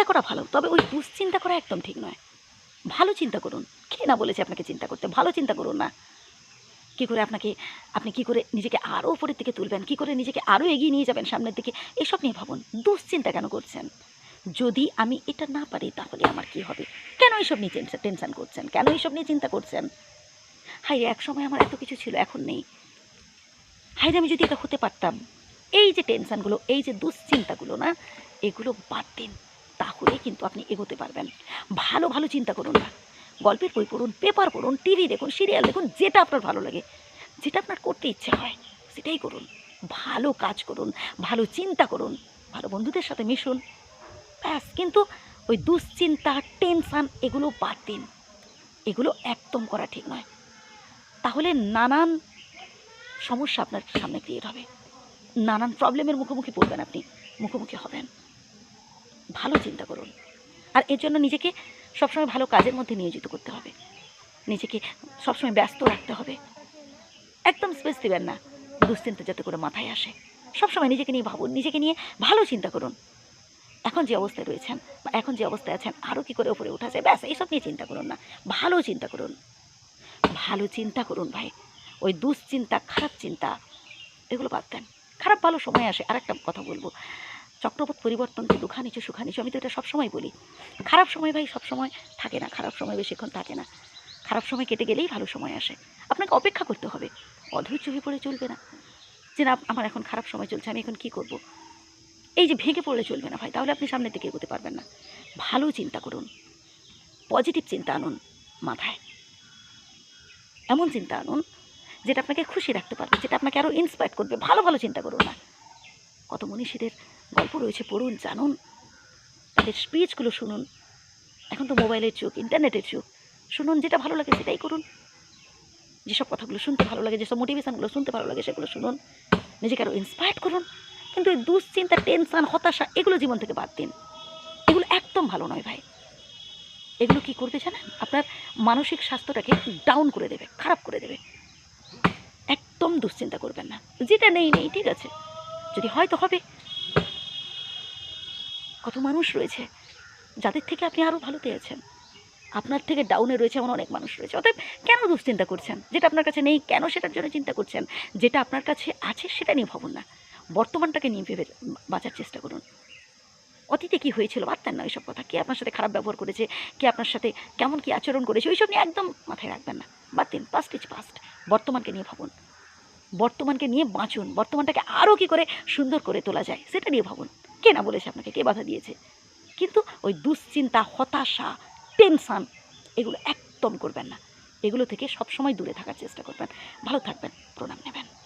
চিন্তা করা ভালো, তবে ওই দুশ্চিন্তা করা একদম ঠিক নয়। ভালো চিন্তা করুন। কে না বলেছে আপনাকে চিন্তা করতে। ভালো চিন্তা করুন না। কী করে আপনাকে, আপনি কি করে নিজেকে আরও উপরের দিকে তুলবেন? কি করে নিজেকে আরও এগিয়ে নিয়ে যাবেন সামনের দিকে? এসব নিয়ে ভাবুন। দুশ্চিন্তা কেন করছেন? যদি আমি এটা না পারি, তাহলে আমার কি হবে? কেন এইসব নিয়ে টেনশন করছেন? কেন এইসব নিয়ে চিন্তা করছেন? হাই এক সময় আমার এত কিছু ছিল, এখন নেই। হাই আমি যদি এটা হতে পারতাম, এই যে টেনশনগুলো, এই যে দুশ্চিন্তাগুলো না, এগুলো বাদ দিন। তাহলে কিন্তু আপনি এগোতে পারবেন। ভালো ভালো চিন্তা করুন না। গল্পের বই পড়ুন, পেপার পড়ুন, টিভি দেখুন, সিরিয়াল দেখুন, যেটা আপনার ভালো লাগে। যেটা আপনার করতে ইচ্ছে হয়, সেটাই করুন। ভালো কাজ করুন, ভালো চিন্তা করুন, ভালো বন্ধুদের সাথে মিশুন। ব্যাস, কিন্তু ওই দুশ্চিন্তা, টেনশান এগুলো বাদ দিন। এগুলো একদম করা ঠিক নয়। তাহলে নানান সমস্যা আপনার সামনে ক্রিয়েট হবে। নানান প্রবলেমের মুখোমুখি পড়বেন আপনি, মুখোমুখি হবেন। ভালো চিন্তা করুন। আর এর জন্য নিজেকে সবসময় ভালো কাজের মধ্যে নিয়োজিত করতে হবে। নিজেকে সবসময় ব্যস্ত রাখতে হবে। একদম স্পেস দেবেন না। দুশ্চিন্তা যাতে করে মাথায় আসে। সবসময় নিজেকে নিয়ে ভাবুন, নিজেকে নিয়ে ভালো চিন্তা করুন। এখন যে অবস্থায় রয়েছেন বা এখন যে অবস্থায় আছেন আরও কী করে উপরে উঠা যায়? ব্যাস, এইসব নিয়ে চিন্তা করুন না। ভালো চিন্তা করুন। ভালো চিন্তা করুন ভাই। ওই দুশ্চিন্তা, খারাপ চিন্তা, এগুলো বাদ দেন। খারাপ ভালো সময় আসে। আরেকটা কথা বলব। চক্রপথ পরিবর্তন তো দুঃখা নিচু সুখা নিচু আমি তো এটা সবসময় বলি। খারাপ সময় ভাই সবসময় থাকে না, খারাপ সময় বেশিক্ষণ থাকে না। খারাপ সময় কেটে গেলেই ভালো সময় আসে। আপনাকে অপেক্ষা করতে হবে, অধৈর্য হয়ে পড়ে চলবে না। যে না, আমার এখন খারাপ সময় চলছে, আমি এখন কি করব। এই যে ভেঙে পড়লে চলবে না ভাই, তাহলে আপনি সামনের দিকে এগোতে পারবেন না। ভালো চিন্তা করুন, পজিটিভ চিন্তা আনুন মাথায়। এমন চিন্তা আনুন যেটা আপনাকে খুশি রাখতে পারবে, যেটা আপনাকে আরও ইন্সপায়ার করবে, ভালো ভালো চিন্তা করুন না। কত মনীষীদের গল্প রয়েছে পড়ুন, জানুন। তাদের স্পিচগুলো শুনুন। এখন তো মোবাইলের যুগ ইন্টারনেটের যুগ। শুনুন, যেটা ভালো লাগে সেটাই করুন। যেসব কথাগুলো শুনতে ভালো লাগে, যেসব মোটিভেশানগুলো শুনতে ভালো লাগে সেগুলো শুনুন। নিজেকে আরও ইন্সপায়ার করুন। কিন্তু এই দুশ্চিন্তা টেনশন হতাশা, এগুলো জীবন থেকে বাদ দিন। এগুলো একদম ভালো নয় ভাই। এগুলো কি করবে জানেন? আপনার মানসিক স্বাস্থ্যটাকে ডাউন করে দেবে, খারাপ করে দেবে। একদম দুশ্চিন্তা করবেন না। যেটা নেই নেই, ঠিক আছে। যদি হয় তো হবে। কত মানুষ রয়েছে। যাদের থেকে আপনি আরও ভালো পেয়েছেন। আপনার থেকে ডাউনে রয়েছে এমন অনেক মানুষ রয়েছে। অতএব কেন দুশ্চিন্তা করছেন? যেটা আপনার কাছে নেই, কেন সেটার জন্য চিন্তা করছেন? যেটা আপনার কাছে আছে সেটা নিয়ে ভাবুন না। বর্তমানটাকে নিয়ে ভেবে বাঁচার চেষ্টা করুন। অতীতে কি হয়েছিল? পারতেন না ওইসব কথা। কে আপনার সাথে খারাপ ব্যবহার করেছে? কে আপনার সাথে কেমন কি আচরণ করেছে? ওইসব নিয়ে একদম মাথায় রাখবেন না। বাদ দিন। পাস্ট ইজ পাস্ট বর্তমানকে নিয়ে ভাবুন। বর্তমানকে নিয়ে বাঁচুন। বর্তমানটাকে আরও কি করে সুন্দর করে তোলা যায়, সেটা নিয়ে ভাবুন। কে না বলেছে আপনাকে? কে বাধা দিয়েছে? কিন্তু ওই দুশ্চিন্তা, হতাশা, টেনশান, এগুলো একদম করবেন না। এগুলো থেকে সবসময় দূরে থাকার চেষ্টা করবেন। ভালো থাকবেন। প্রণাম নেবেন।